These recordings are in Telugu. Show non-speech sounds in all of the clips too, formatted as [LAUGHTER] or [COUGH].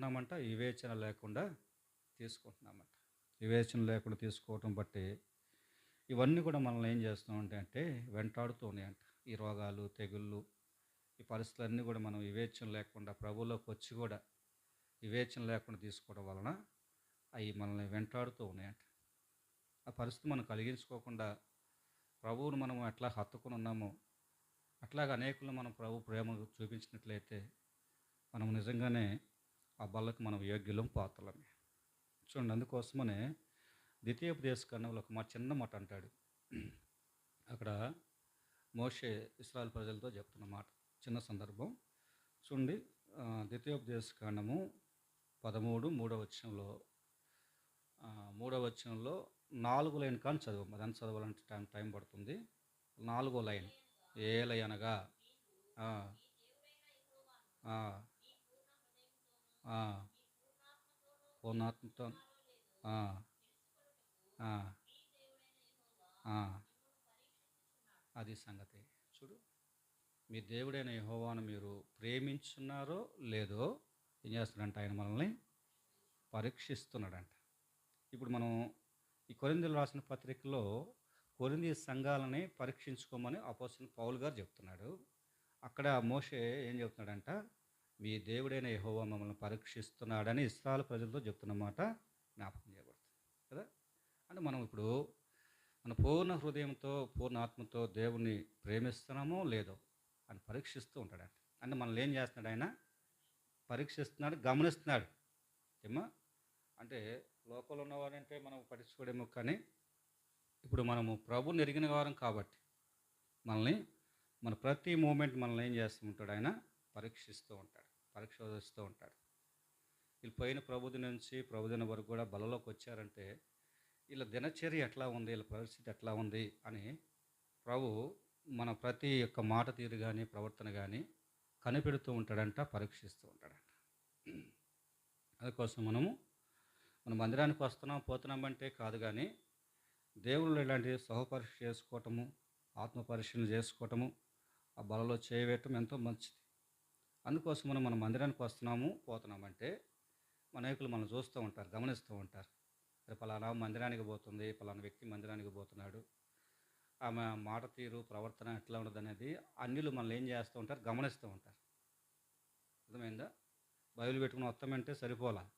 తీసుకుంటున్నామంట వివేచన లేకుండా తీసుకుంటున్నామంట. వివేచన లేకుండా తీసుకోవటం బట్టి ఇవన్నీ కూడా మనల్ని ఏం చేస్తున్నామంటే అంటే వెంటాడుతూ ఉన్నాయంట. ఈ రోగాలు తెగుళ్ళు ఈ పరిస్థితులన్నీ కూడా మనం వివేచన లేకుండా ప్రభువులోకి వచ్చి కూడా వివేచన లేకుండా తీసుకోవడం వలన అవి మనల్ని వెంటాడుతూ ఉన్నాయంట. ఆ పరిస్థితి మనం కలిగించుకోకుండా ప్రభువును మనం ఎట్లా హత్తుకుని ఉన్నామో అట్లాగే అనేకులు మనం ప్రభు ప్రేమ చూపించినట్లయితే మనం నిజంగానే ఆ బల్లకు మనం యోగ్యులం పాత్రలమే. చూడండి అందుకోసమనే ద్వితీయోపదేశ కన్నంలో ఒక మా చిన్న మాట అంటాడు. అక్కడ మోషే ఇస్రాయల్ ప్రజలతో చెప్తున్న మాట చిన్న సందర్భం. చూడండి ఆ, ద్వితీయోపదేశ కాండము పదమూడు మూడవ వచ్చంలో మూడవ వచ్చంలో నాలుగు లైన్ కానీ చదువు. అదంతా చదవాలంటే టైం టైం పడుతుంది. నాలుగో లైన్ ఏలై అనగా పూర్ణాత్మతో అది సంగతి. చూడు మీ దేవుడైన యహోవాను మీరు ప్రేమించున్నారో లేదో ఏం చేస్తున్నాడంట ఆయన మనల్ని పరీక్షిస్తున్నాడంట. ఇప్పుడు మనం ఈ కొరిందులు రాసిన పత్రికలో కొరింది సంఘాలని పరీక్షించుకోమని అపోసిన పౌల్ గారు చెప్తున్నాడు. అక్కడ మోషే ఏం చెప్తున్నాడంట? మీ దేవుడైన యహోవా మమ్మల్ని పరీక్షిస్తున్నాడని ఇస్రాయల్ ప్రజలతో చెప్తున్న మాట జ్ఞాపకం చేయబడుతుంది కదా? అంటే మనం ఇప్పుడు మన పూర్ణ హృదయంతో పూర్ణ ఆత్మతో దేవుణ్ణి ప్రేమిస్తున్నామో లేదో అని పరీక్షిస్తూ ఉంటాడంట. అంటే మనల్ని ఏం చేస్తున్నాడు ఆయన? పరీక్షిస్తున్నాడు గమనిస్తున్నాడు. ఏమా అంటే లోకంలో ఉన్నవారంటే మనం పట్టించుకోడేమో కానీ ఇప్పుడు మనము ప్రభుని ఎరిగిన వారం కాబట్టి మనల్ని మన ప్రతి మూమెంట్ మనల్ని ఏం చేస్తూ ఉంటాడు ఆయన? పరీక్షిస్తూ ఉంటాడు. పరీక్షిస్తూ ఉంటాడు. వీళ్ళు పోయిన ప్రభుది నుంచి ప్రభుదిన వరకు కూడా బలలోకి వచ్చారంటే వీళ్ళ దినచర్య ఎట్లా ఉంది? వీళ్ళ పరిస్థితి ఎట్లా ఉంది? అని ప్రభు మన ప్రతి ఒక్క మాట తీరు కానీ ప్రవర్తన కానీ కనిపెడుతూ ఉంటాడంట పరీక్షిస్తూ ఉంటాడంట. అందుకోసం మనము మన మందిరానికి వస్తున్నాం పోతున్నాం అంటే కాదు కానీ దేవుళ్ళు ఇలాంటి సహపరీక్ష చేసుకోవటము ఆత్మపరీక్షలు చేసుకోవటము ఆ బలలో చేయవేయటం ఎంతో మంచిది. అందుకోసం మనం మన మందిరానికి వస్తున్నాము పోతున్నామంటే మన నాయకులు మనం చూస్తూ ఉంటారు గమనిస్తూ ఉంటారు. పలానా మందిరానికి పోతుంది పలానా వ్యక్తి మందిరానికి పోతున్నాడు. ఆమె మాట తీరు ప్రవర్తన ఎట్లా ఉండదు అనేది అన్యులు మనల్ని ఏం చేస్తూ ఉంటారు గమనిస్తూ ఉంటారు. అర్థమైందా? బయలు పెట్టుకుని వస్తామంటే సరిపోలా.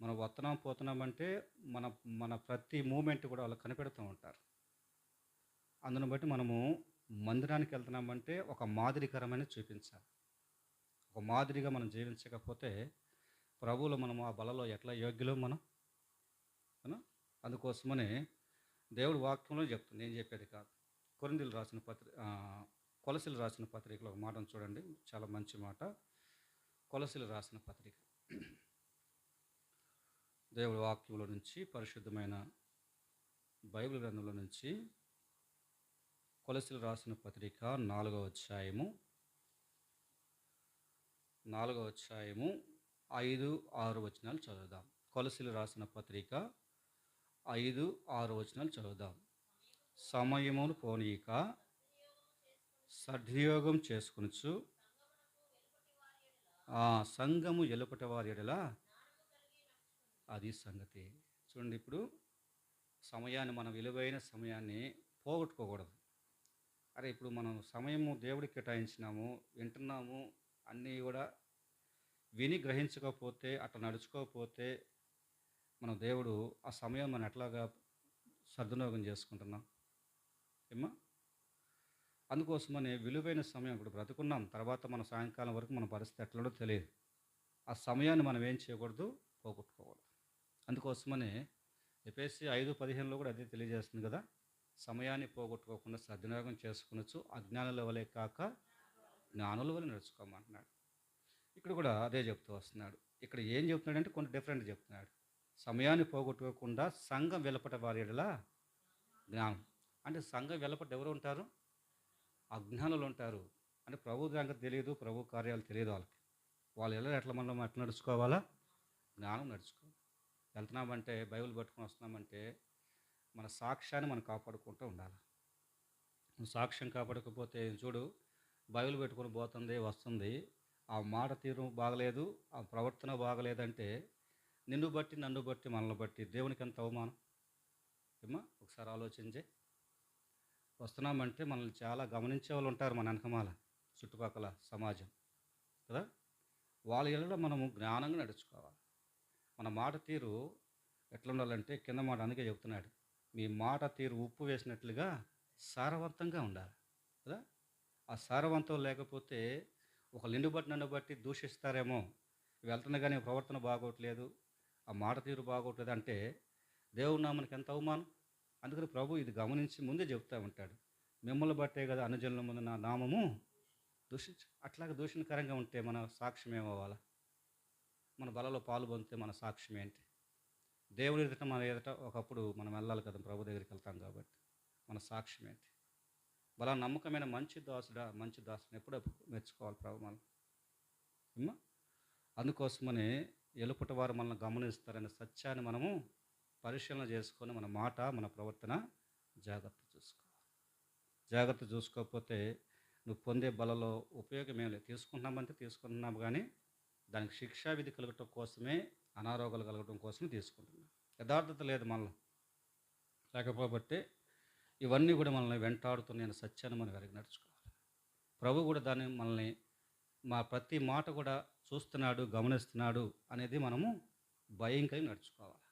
మనం వస్తున్నాం పోతున్నామంటే మన మన ప్రతి మూమెంట్ కూడా వాళ్ళు కనిపెడుతూ ఉంటారు. అందును బట్టి మనము మందిరానికి వెళ్తున్నామంటే ఒక మాదిరికరమైన చూపించాలి. ఒక మాదిరిగా మనం జీవించకపోతే ప్రభువులు మనము ఆ బలలో ఎట్లా యోగ్యులో మనం? అందుకోసమని దేవుడు వాక్యంలో చెప్తుంది. ఏం చెప్పేది కాదు. కొరిందీలు రాసిన పత్రిక కొలసిలు రాసిన పత్రికలో ఒక మాటను చూడండి. చాలా మంచి మాట. కొలసిలు రాసిన పత్రిక. దేవుడి వాక్యంలో నుంచి పరిశుద్ధమైన బైబిల్ గ్రంథంలో నుంచి కొలసిలు రాసిన పత్రిక నాలుగవ అధ్యాయము నాలుగవ అధ్యాయము ఐదు ఆరు వచనాలు చదువుదాం. కొలసిలు రాసిన పత్రిక ఐదు ఆరు వచనాలు చదువుదాం. సమయమును పోనీక సద్వియోగం చేసుకునుచు ఆ సంఘము ఎలుపటి వారి ఎడలా అది సంగతి. చూడండి ఇప్పుడు సమయాన్ని మనం విలువైన సమయాన్ని పోగొట్టుకోకూడదు. అరే ఇప్పుడు మనం సమయము దేవుడికి కేటాయించినాము వింటున్నాము అన్నీ కూడా విని గ్రహించకపోతే అట్లా నడుచుకోకపోతే మన దేవుడు ఆ సమయం మనం ఎట్లాగా సద్వినియోగం చేసుకుంటున్నాం? ఏమ్మా? అందుకోసమని విలువైన సమయం ఇప్పుడు బ్రతుకున్నాం తర్వాత మన సాయంకాలం వరకు మన పరిస్థితి ఎట్లనో తెలియదు. ఆ సమయాన్ని మనం ఏం చేయకూడదు? పోగొట్టుకోకూడదు. అందుకోసమని ఎపిఎస్సి ఐదు పదిహేనులో కూడా అదే తెలియజేస్తుంది కదా సమయాన్ని పోగొట్టుకోకుండా సద్వినియోగం చేసుకునొచ్చు అజ్ఞానుల వలె కాక జ్ఞానుల వల్ల నడుచుకోమంటున్నాడు ఇక్కడ కూడా అదే చెప్తూ వస్తున్నాడు. ఇక్కడ ఏం చెప్తున్నాడంటే కొంత డిఫరెంట్ చెప్తున్నాడు. సమయాన్ని పోగొట్టుకోకుండా సంఘం వెలపట వారిలా జ్ఞానం. అంటే సంఘం వెలపట ఎవరు ఉంటారు? అజ్ఞానులు ఉంటారు. అంటే ప్రభు సంగతి తెలియదు ప్రభు కార్యాలు తెలియదు వాళ్ళకి. వాళ్ళు ఎలా ఎట్లా మనం ఎట్లా నడుచుకోవాలా? జ్ఞానం నడుచుకోవాలి. వెళ్తున్నామంటే బైబిల్ పట్టుకొని వస్తున్నామంటే మన సాక్ష్యాన్ని మనం కాపాడుకుంటూ ఉండాలి? సాక్ష్యం కాపాడకపోతే చూడు? బైబిల్ పెట్టుకొని పోతుంది వస్తుంది. ఆ మాట తీరు బాగలేదు ఆ ప్రవర్తన బాగలేదంటే నిన్ను బట్టి నన్ను బట్టి మనల్ని బట్టి దేవునికి ఎంత అవమానం? ఏమా ఒకసారి ఆలోచించే. వస్తున్నామంటే మనల్ని చాలా గమనించే వాళ్ళు ఉంటారు మన వెనకమాల చుట్టుపక్కల సమాజం. కదా? వాళ్ళ ఇళ్ళలో మనము జ్ఞానంగా నడుచుకోవాలి. మన మాట తీరు ఎట్లా ఉండాలంటే కింద మాట అందుకే చెప్తున్నాడు. మీ మాట తీరు ఉప్పు వేసినట్లుగా సారవంతంగా ఉండాలి. కదా? ఆ సారవంతం లేకపోతే ఒక నిన్ను బట్టి నన్ను బట్టి దూషిస్తారేమో. వెళ్తున్నా కానీ ప్రవర్తన బాగోట్లేదు. ఆ మాట తీరు బాగోట్లేదు అంటే దేవుడు నామనికి ఎంత అవమానం? అందుకని ప్రభు ఇది గమనించి ముందే చెప్తా ఉంటాడు. మిమ్మల్ని బట్టే కదా అనుజనుల ముందు నా నామము దూషించు అట్లాగే దూషణకరంగా ఉంటే మన సాక్ష్యం ఏమవ్వాలా? మన బలలో పాలు పొందితే మన సాక్ష్యం ఏంటి? దేవుని ఎదుట మన ఎదుట ఒకప్పుడు మనం వెళ్ళాలి కదా ప్రభు దగ్గరికి వెళ్తాం కాబట్టి మన సాక్ష్యం ఏంటి? బలా నమ్మకమైన మంచి దాసుడా మంచి దాసుని ఎప్పుడు మెచ్చుకోవాలి ప్రభు మనం. అమ్మా అందుకోసమని ఎలుపుట వారు మనల్ని గమనిస్తారనే సత్యాన్ని మనము పరిశీలన చేసుకొని మన మాట మన ప్రవర్తన జాగ్రత్త చూసుకోవాలి. జాగ్రత్త చూసుకోకపోతే నువ్వు పొందే బలలో ఉపయోగం ఏం లేదు. తీసుకుంటున్నామంటే తీసుకుంటున్నాము కానీ దానికి శిక్షా విధి కలగటం కోసమే అనారోగ్యాలు కలగటం కోసమే తీసుకుంటున్నాం. యథార్థత లేదు మనలో. లేకపోబట్టే ఇవన్నీ కూడా మనల్ని వెంటాడుతున్నాయని సత్యాన్ని మనం వెరగి నడుచుకోవాలి. ప్రభు కూడా దాన్ని మనల్ని మా ప్రతి మాట కూడా చూస్తున్నాడు గమనిస్తున్నాడు అనేది మనము భయం కలిగి నడుచుకోవాలి.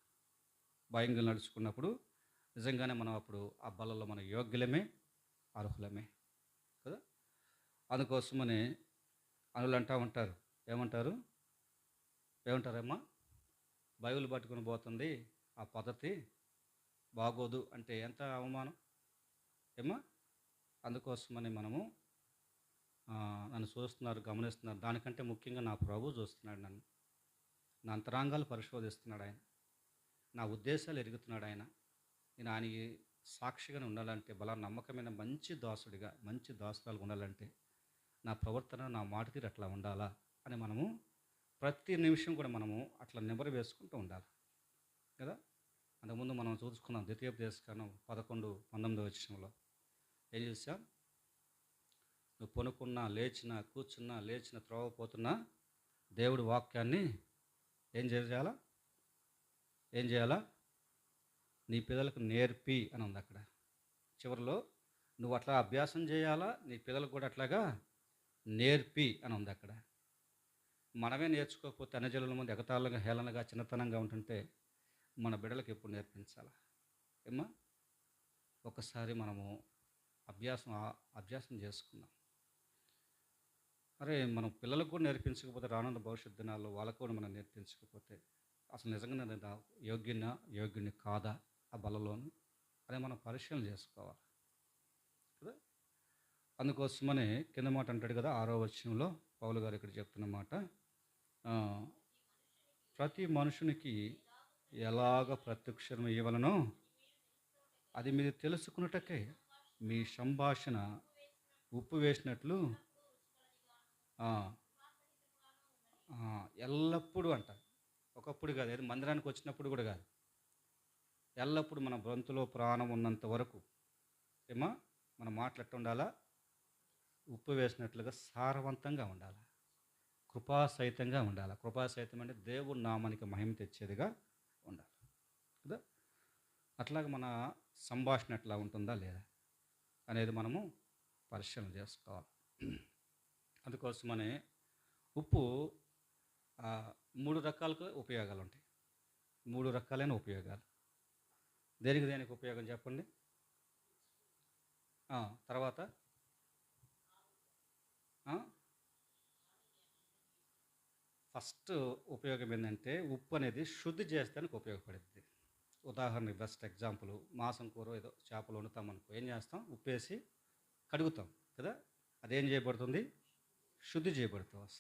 భయం కలిగి నడుచుకున్నప్పుడు నిజంగానే మనం అప్పుడు ఆ బలలో మన యోగ్యులమే అర్హులమే కదా? అందుకోసమని అనులు అంటూ ఉంటారు. ఏమంటారు? ఏమంటారమ్మా? బైబిల్ పట్టుకుని పోతుంది ఆ పద్ధతి బాగోదు అంటే ఎంత అవమానం? ఏమో? అందుకోసమని మనము నన్ను చూస్తున్నారు గమనిస్తున్నారు. దానికంటే ముఖ్యంగా నా ప్రభు చూస్తున్నాడు నన్ను. నా అంతరాంగాలు పరిశోధిస్తున్నాడు ఆయన. నా ఉద్దేశాలు ఎరుగుతున్నాడు ఆయన. నేను ఆయన సాక్షిగానే ఉండాలంటే బలా నమ్మకమైన మంచి దాసుడిగా మంచి దాసురాలు ఉండాలంటే నా ప్రవర్తన నా మాట తీరు అట్లా ఉండాలా అని మనము ప్రతి నిమిషం కూడా మనము అట్లా నిబర వేసుకుంటూ ఉండాలి. కదా? అంతకుముందు మనం చూసుకున్నాం ద్వితీయోపదేశకాలం పదకొండు పంతొమ్మిది విషయంలో ఏం చేసాం? నువ్వు పొనుకున్నా లేచినా కూర్చున్నా లేచిన త్రోవ పోతున్నా దేవుడి వాక్యాన్ని ఏం చేయాలా ఏం చేయాలా? నీ పిల్లలకు నేర్పి అని ఉంది అక్కడ. చివరిలో నువ్వు అట్లా అభ్యాసం చేయాలా? నీ పిల్లలకు కూడా అట్లాగా నేర్పి అని ఉంది అక్కడ. మనమే నేర్చుకోకపోతే అన్నజనుల ముందు ఎగతాళంగా హేళనగా చిన్నతనంగా ఉంటుంటే మన బిడ్డలకు ఎప్పుడు నేర్పించాలా? ఏమ్మా? ఒకసారి మనము అభ్యాసం అభ్యాసం చేసుకున్నాం. అరే మనం పిల్లలకు కూడా నేర్పించకపోతే రానున్న భవిష్యత్ దినాల్లో వాళ్ళకు కూడా మనం నేర్పించకపోతే అసలు నిజంగా నేను యోగ్యనా యోగ్యుని కాదా? ఆ బలలోను అదే మనం పరిశీలన చేసుకోవాలి. కదా? అందుకోసమనే కింద మాట అంటాడు కదా ఆరో వచనంలో పౌలు గారు ఇక్కడ చెప్తున్న మాట. ప్రతి మనుషునికి ఎలాగ ప్రత్యక్షం ఇవ్వలనో అది మీరు తెలుసుకున్నటకే మీ సంభాషణ ఉప్పు వేసినట్లు ఎల్లప్పుడూ అంట. ఒకప్పుడు కాదు ఏది మందిరానికి వచ్చినప్పుడు కూడా కాదు. ఎల్లప్పుడూ మన బ్రంతులో ప్రాణం ఉన్నంత వరకు ఏమా మన మాటలు ఉండాలా ఉప్పు వేసినట్లుగా సారవంతంగా ఉండాలి? కృపాసహితంగా ఉండాలి? కృపాసహితం అంటే దేవుడు నామానికి మహిమ తెచ్చేదిగా ఉండాలి. కదా? అట్లాగే మన సంభాషణ ఎట్లా ఉంటుందా లేదా? అనేది మనము పరిశీలన చేసుకోవాలి. అందుకోసమనే ఉప్పు మూడు రకాలకు ఉపయోగాలు ఉంటాయి. మూడు రకాలైన ఉపయోగాలు. దేనికి దేనికి ఉపయోగం చెప్పండి? తర్వాత? ఫస్ట్ ఉపయోగం ఏంటంటే ఉప్పు అనేది శుద్ధి చేస్తానికి ఉపయోగపడుతుంది ఉదాహరణ బెస్ట్ ఎగ్జాంపుల్ మాసం కూర ఏదో చేపలు వండుతాం అనుకో ఏం చేస్తాం? ఉప్పేసి కడుగుతాం కదా? అదేం చేయబడుతుంది? శుద్ధి చేయబడుతుంది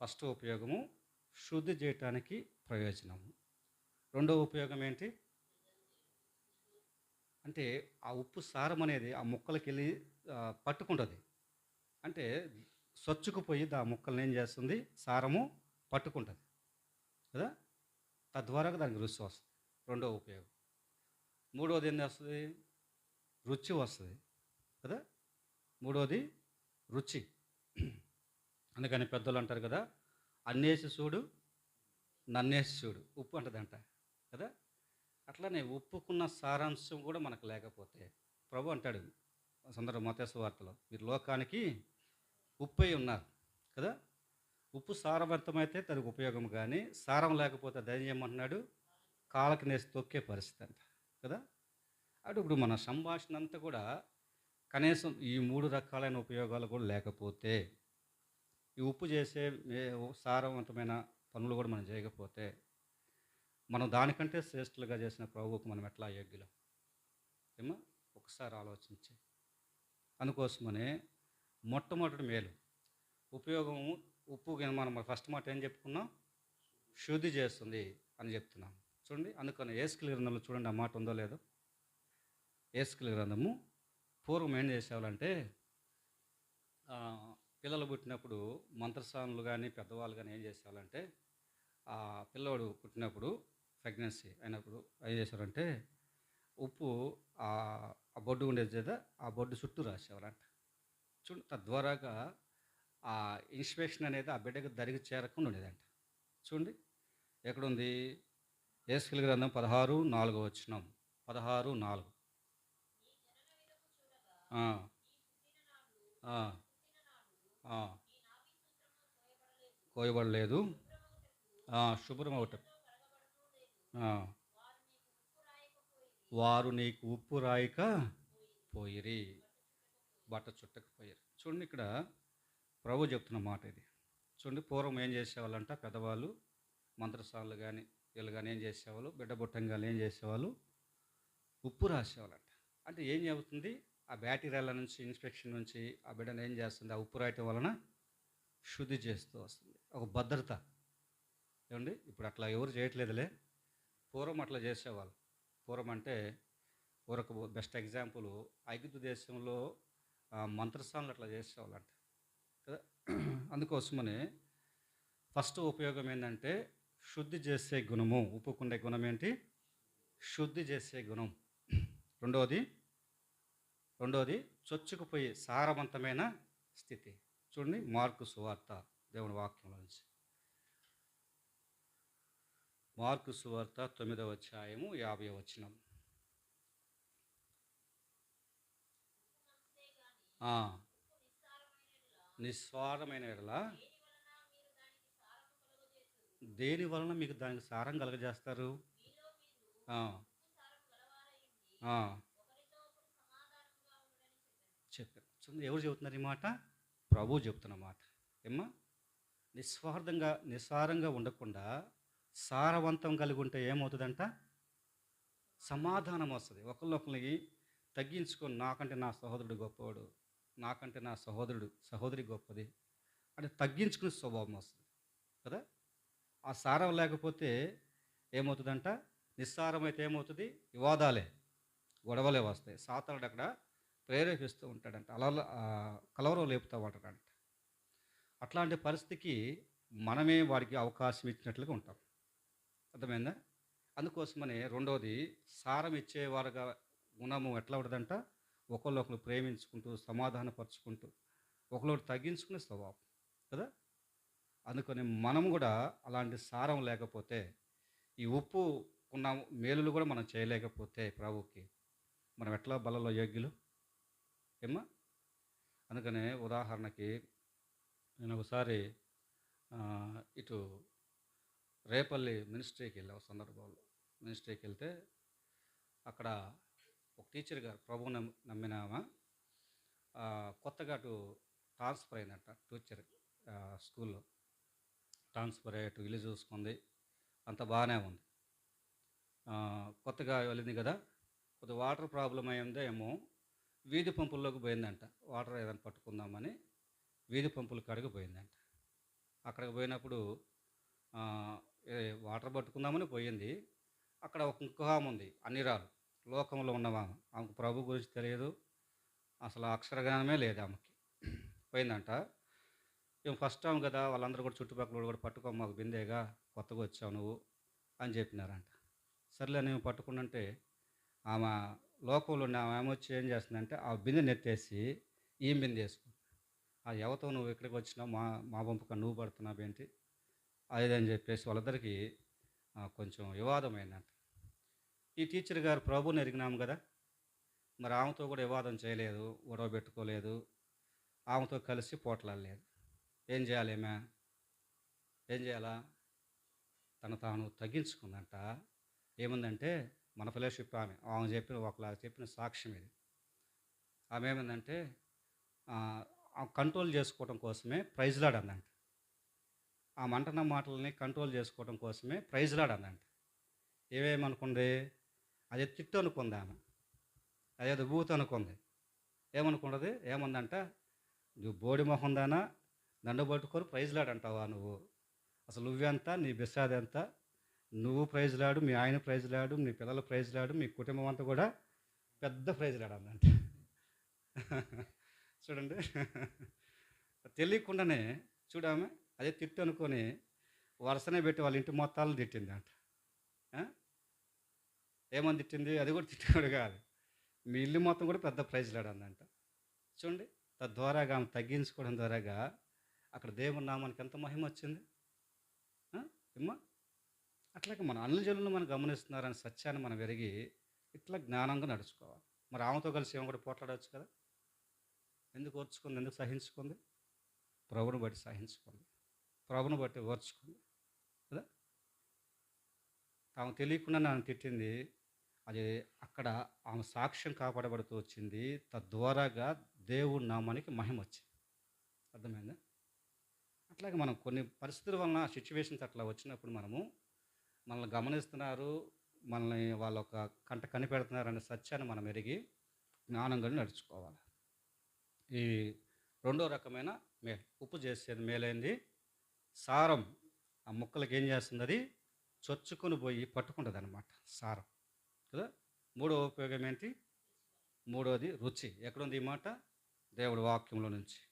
ఫస్ట్ ఉపయోగము శుద్ధి చేయటానికి ప్రయోజనము. రెండవ ఉపయోగం ఏంటి? అంటే ఆ ఉప్పు సారం అనేది ఆ ముక్కలకి వెళ్ళి పట్టుకుంటుంది. అంటే స్వచ్చుకుపోయి ఆ ముక్కల్ని ఏం చేస్తుంది? సారము పట్టుకుంటుంది కదా? తద్వారా దానికి రుచి వస్తుంది. రెండవ ఉపయోగం. మూడవది ఏం వస్తుంది రుచి వస్తుంది. కదా? మూడవది రుచి. అందుకని పెద్దలు అంటారు కదా అన్నేసి చూడు నన్నేసి చూడు. ఉప్పు అంటదంట. కదా? అట్లనే ఉప్పుకున్న సారాంశం కూడా మనకు లేకపోతే ప్రభు అంటాడు సందర్భ మతేశ వార్తలో మీరు లోకానికి ఉప్పు అయి ఉన్నారు. కదా? ఉప్పు సారవంతమైతే దానికి ఉపయోగం కానీ సారం లేకపోతే దాని ఏమంటున్నాడు కాళ్ళకి నేసి తొక్కే పరిస్థితి అంట కదా? అటు ఇప్పుడు మన సంభాషణ అంతా కూడా కనీసం ఈ మూడు రకాలైన ఉపయోగాలు కూడా లేకపోతే ఈ ఉప్పు చేసే సారవంతమైన పనులు కూడా మనం చేయకపోతే మనం దానికంటే శ్రేష్ఠులుగా చేసిన ప్రభువుకు మనం ఎట్లా యోగ్యులం ఏమో ఒకసారి ఆలోచించి. అందుకోసమనే మొట్టమొదటి మేలు ఉపయోగము ఉప్పు మనం ఫస్ట్ మాట ఏం చెప్పుకున్నాం? శుద్ధి చేస్తుంది అని చెప్తున్నాం. చూడండి. అందుకని ఏసుకుల గ్రంథంలో చూడండి ఆ మాట ఉందో లేదో. ఏసుకుల గ్రంథము పూర్వం ఏం చేసేవాళ్ళంటే పిల్లలు పుట్టినప్పుడు మంత్రస్వాములు కానీ పెద్దవాళ్ళు కానీ ఏం చేసేవాళ్ళంటే ఆ పిల్లవాడు పుట్టినప్పుడు ప్రెగ్నెన్సీ అయినప్పుడు ఏం చేశారంటే ఉప్పు ఆ బొడ్డు ఉండేది చేత ఆ బొడ్డు చుట్టూ రాసేవారంట చూడు తద్వారాగా ఆ ఇన్స్పెక్షన్ అనేది ఆ బిడ్డకు దరిగి చేరకుండా ఉండేదంట. చూడండి. ఎక్కడుంది? ఏసుకిలి గ్రంథం పదహారు నాలుగు వచ్చినాం పదహారు నాలుగు. కోయబడలేదు. శుభ్రం అవటం వారు నీకు ఉప్పు రాయక పోయిరి. బట్ట చుట్టకపోయారు చూడండి ఇక్కడ ప్రభు చెప్తున్న మాట ఇది. చూడండి పూర్వం ఏం చేసేవాళ్ళంట? పెద్దవాళ్ళు మంత్రసాలు కానీ వీళ్ళు కానీ ఏం చేసేవాళ్ళు బిడ్డ బుట్టంగాలు ఏం చేసేవాళ్ళు ఉప్పు రాసేవాళ్ళంట అంటే ఏం చెబుతుంది ఆ బ్యాక్టీరియాల నుంచి ఇన్స్పెక్షన్ నుంచి ఆ బిడ్డను ఏం చేస్తుంది ఆ ఉప్పు రాయటం వలన శుద్ధి చేస్తూ వస్తుంది ఒక భద్రత ఏమండి ఇప్పుడు అట్లా ఎవరు చేయట్లేదులే పూర్వం అట్లా చేసేవాళ్ళు పూర్వం అంటే ఒక బెస్ట్ ఎగ్జాంపుల్ ఐగుప్తు దేశంలో మంత్రస్థానాలు అట్లా చేసేవాళ్ళంట కదా అందుకోసమని ఫస్ట్ ఉపయోగం ఏంటంటే శుద్ధి చేసే గుణము ఉప్పుకుండే గుణం ఏంటి శుద్ధి చేసే గుణం. రెండవది రెండవది చొచ్చుకుపోయే సారవంతమైన స్థితి. చూడండి మార్కు సువార్త దేవుని వాక్యంలో నుంచి. మార్కు సువార్త తొమ్మిదవ అధ్యాయము యాభై వచనం. నిస్వారమైన ఎడలా దేని వలన మీకు దానికి సారం కలగజేస్తారు? చెప్పారు. ఎవరు చెబుతున్నారు ఈ మాట? ప్రభు చెబుతున్న మాట. ఏమ్మా? నిస్వార్థంగా నిస్సారంగా ఉండకుండా సారవంతం కలిగి ఉంటే ఏమవుతుందంట? సమాధానం వస్తుంది. ఒకళ్ళొకరికి తగ్గించుకొని నాకంటే నా సహోదరుడు గొప్పవాడు నాకంటే నా సహోదరుడు సహోదరి గొప్పది అంటే తగ్గించుకునే స్వభావం వస్తుంది. కదా? ఆ సారం లేకపోతే ఏమవుతుందంట? నిస్సారం అయితే ఏమవుతుంది? వివాదాలే గొడవలే వస్తాయి. సాతానుడు అక్కడ ప్రేరేపిస్తూ ఉంటాడంట. అలా కలవరం లేపుతూ ఉంటాడంట. అట్లాంటి పరిస్థితికి మనమే వాడికి అవకాశం ఇచ్చినట్లుగా ఉంటాం. అర్థమైందా? అందుకోసమని రెండవది సారం ఇచ్చేవారుగా గుణము ఎట్లా ఉంటుందంట? ఒకళ్ళొకరు ప్రేమించుకుంటూ సమాధానపరుచుకుంటూ ఒకళ్ళొకరు తగ్గించుకునే స్వభావం. కదా? అందుకని మనం కూడా అలాంటి సారం లేకపోతే ఈ ఉప్పు ఉన్న మేలులు కూడా మనం చేయలేకపోతే ప్రభుకి మనం ఎట్లా బలలో యోగ్యులు? ఏమ్మా? అందుకనే ఉదాహరణకి నేను ఒకసారి ఇటు రేపల్లి మినిస్ట్రీకి వెళ్ళా ఒక సందర్భంలో. మినిస్ట్రీకి వెళ్తే అక్కడ ఒక టీచర్ గారు ప్రభు నమ్మినామా? కొత్తగా అటు ట్రాన్స్ఫర్ అయిందంట టీచర్ స్కూల్లో. ట్రాన్స్ఫర్ అయ్యేట్టు అటు ఇల్లు చూసుకుంది అంత బాగానే ఉంది. కొత్తగా వెళ్ళింది కదా కొద్ది వాటర్ ప్రాబ్లం అయిందో ఏమో వీధి పంపుల్లోకి పోయిందంట. వాటర్ ఏదైనా పట్టుకుందామని వీధి పంపుల కాడికి పోయిందంట. అక్కడికి పోయినప్పుడు వాటర్ పట్టుకుందామని పోయింది. అక్కడ ఒక ఇంకో ఉంది అన్నిరాలు. లోకంలో ఉన్నవా ఆమెకు ప్రభు గురించి తెలియదు. అసలు అక్షరజ్ఞానమే లేదు ఆమెకి. పోయిందంట. మేము ఫస్ట్ టైం కదా వాళ్ళందరూ కూడా చుట్టుపక్కల కూడా పట్టుకో మాకు బిందేగా కొత్తగా వచ్చావు నువ్వు అని చెప్పినారంట. సర్లే నేను పట్టుకుంటే ఆమె లోకంలో ఉన్న ఆమె వచ్చి ఏం చేస్తుందంటే ఆ బిందె నెత్తేసి ఈ బిందె వేసుకుంది. ఆ ఎవతో నువ్వు ఇక్కడికి వచ్చినావు మా మా పంపక నువ్వు పడుతున్నావు ఏంటి అదని చెప్పేసి వాళ్ళందరికీ కొంచెం వివాదమైందంట. ఈ టీచర్ గారు ప్రభుని ఎరిగినాము కదా మరి ఆమెతో కూడా వివాదం చేయలేదు గొడవ పెట్టుకోలేదు ఆమెతో కలిసి పోట్లాడలేదు. ఏం చేయాలి ఏమే ఏం చేయాలా? తను తాను తగ్గించుకుందంట. ఏముందంటే మన ఫెలోషిప్ ఆమె. ఆమె చెప్పిన ఒకలా చెప్పిన సాక్ష్యం ఇది. ఆమె ఏమైందంటే కంట్రోల్ చేసుకోవడం కోసమే ప్రైజ్లాడ్ అందంట ఆ మంటన మాటలని కంట్రోల్ చేసుకోవడం కోసమే ప్రైజ్లాడ్ అందంట ఏమేమనుకుంది? అదే తిట్టు అనుకుంది ఆమె. అదేదో బూత్ అనుకుంది. ఏమనుకున్నది ఏమందంట? నువ్వు బోడి మొహం దానా దండ పట్టుకొని ప్రైజ్లాడ్ అంటావా నువ్వు? అసలు నువ్వెంత? నీ బిస్సాది ఎంత? నువ్వు ప్రైజ్లాడు మీ ఆయన ప్రైజ్లాడు మీ పిల్లల ప్రైజ్లాడు మీ కుటుంబం అంతా కూడా పెద్ద ప్రైజ్లాడు అందంట [LAUGHS] చూడండి. తెలియకుండానే చూడమే అదే తిట్టు అనుకొని వరుసనే పెట్టి వాళ్ళ ఇంటి మొత్తాలను తిట్టింది అంట ఏమని తిట్టింది? అది కూడా తిట్టాడు కాదు. మీ ఇల్లు మొత్తం కూడా పెద్ద ప్రైజ్లాడు అందంట చూడండి. తద్వారాగా ఆమె తగ్గించుకోవడం ద్వారాగా అక్కడ దేవుని నామానికి ఎంత మహిమ వచ్చింది? ఇమ్మా అట్లాగే మన అన్నజనులను మనం గమనిస్తున్నారని సత్యాన్ని మనం ఎరిగి ఇట్లా జ్ఞానంగా నడుచుకోవాలి. మరి ఆమెతో కలిసి ఏమో కూడా పోట్లాడవచ్చు కదా? ఎందుకు ఓర్చుకుంది? ఎందుకు సహించుకుంది? ప్రభుని బట్టి సహించుకుంది. ప్రభుని బట్టి ఓర్చుకుంది. కదా? తాము తెలియకుండా నన్ను తిట్టింది. అది అక్కడ ఆమె సాక్ష్యం కాపాడబడుతూ వచ్చింది. తద్వారాగా దేవుడి నామానికి మహిమ వచ్చింది. అర్థమైందా? అట్లాగే మనం కొన్ని పరిస్థితుల వలన సిచ్యువేషన్స్ అట్లా వచ్చినప్పుడు మనము మనల్ని గమనిస్తున్నారు మనల్ని వాళ్ళ ఒక కంట కనిపెడుతున్నారు అనే సత్యాన్ని మనం ఎరిగి జ్ఞానంగా నడుచుకోవాలి. ఈ రెండో రకమైన మేలు ఉప్పు చేసేది మేలైంది. సారం ఆ ముక్కలకి ఏం చేస్తుంది అది చొచ్చుకొని పోయి పట్టుకుంటుంది అనమాట సారం. కదా? మూడో ఉపయోగం ఏంటి? మూడోది రుచి. ఎక్కడుంది ఈ మాట? దేవుడి వాక్యంలో నుంచి.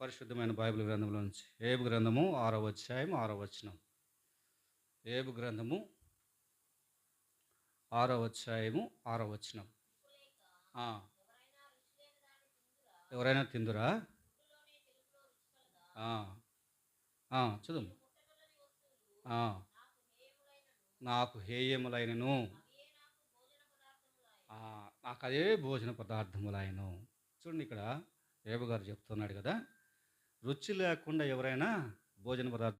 పరిశుద్ధమైన బైబిల్ గ్రంథంలో నుంచి ఏబు గ్రంథము ఆరో అధ్యాయం ఆరో వచనం. ఏబు గ్రంథము ఆరో అధ్యాయము ఆరో వచనం. ఎవరైనా తిందురా? చదువు. నాకు హేయములైనను. నాకు అదే భోజన పదార్థములైన చూడండి ఇక్కడ ఏబు గారు చెప్తున్నాడు కదా. రుచి లేకుండా ఎవరైనా భోజన పదార్థం